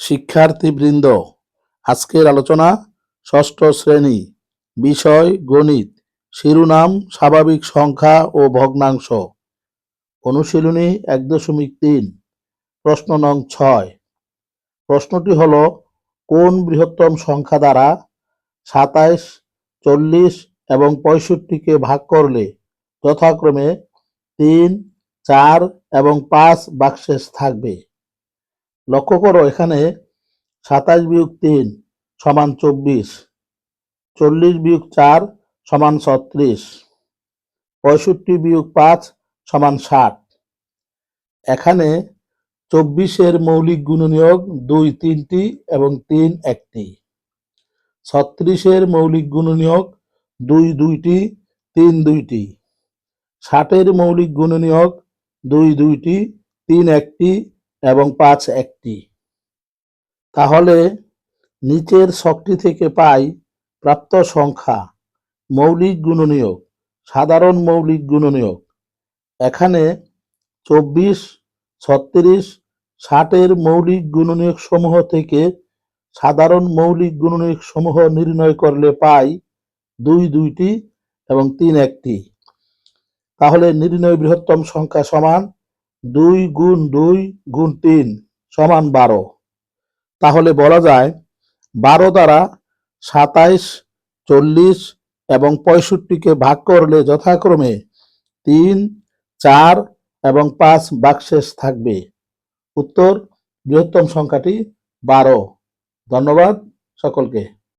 শিক্ষার্থীবৃন্দ, আজকের আলোচনা ষষ্ঠ শ্রেণি, বিষয় গণিত, শিরোনাম, স্বাভাবিক সংখ্যা ও ভগ্নাংশ। অনুশীলনী এক দশমিক তিন, প্রশ্ন নং ছয়। প্রশ্নটি হল, কোন বৃহত্তম সংখ্যা দ্বারা সাতাইশ, চল্লিশ এবং পঁয়ষট্টিকে ভাগ করলে যথাক্রমে তিন, চার এবং পাঁচ বাক্সেস থাকবে? লক্ষ্য করো, এখানে সাতাশ বিয়োগ তিন সমান চব্বিশ, চল্লিশ বিয়োগ চার সমান ছত্রিশ, পঁয়ষট্টি বিয়োগ পাঁচ সমান ষাট। এখানে চব্বিশের মৌলিক গুণনীয়ক দুই তিনটি এবং তিন একটি। ছত্রিশের মৌলিক গুণনীয়ক দুই দুইটি, তিন দুইটি। ষাটের মৌলিক গুণনীয়ক দুই দুইটি, তিন একটি এবং পাঁচ একটি। তাহলে নিচের ছকটি থেকে পাই প্রাপ্ত সংখ্যা মৌলিক গুণনীয়ক, সাধারণ মৌলিক গুণনীয়ক। এখানে চব্বিশ, ছত্রিশ, ষাটের মৌলিক গুণনীয়ক সমূহ থেকে সাধারণ মৌলিক গুণনীয়ক সমূহ নির্ণয় করলে পাই দুই দুইটি এবং তিন একটি। তাহলে নির্ণয় বৃহত্তম সংখ্যা সমান দুই গুণ দুই গুণ তিন সমান বারো। তাহলে বলা যায়, বারো দ্বারা সাতাইশ, চল্লিশ এবং পঁয়ষট্টিকে ভাগ করলে যথাক্রমে তিন, চার এবং পাঁচ বাক্সেস থাকবে। উত্তর বৃহত্তম সংখ্যাটি বারো। ধন্যবাদ সকলকে।